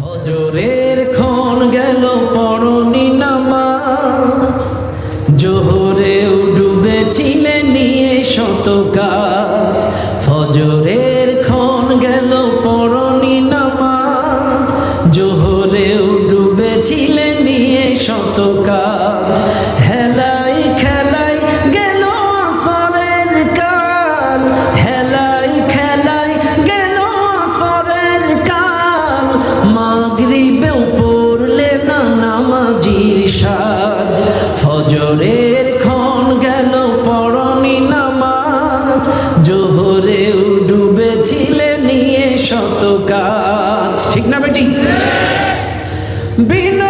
ফজরের ক্ষণ গেল পড়নি নামাজ। জোহরেও ডুবেছিলে নিয়ে শত কাজ। ফজরে Be no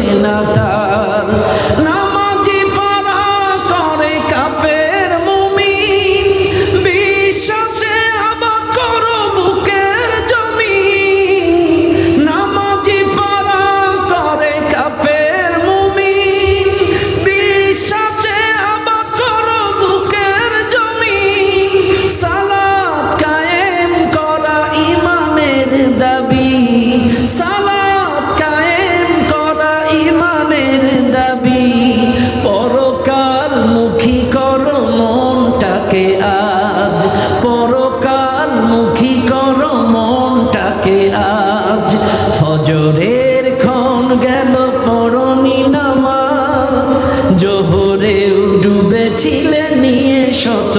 হবে না তা deixa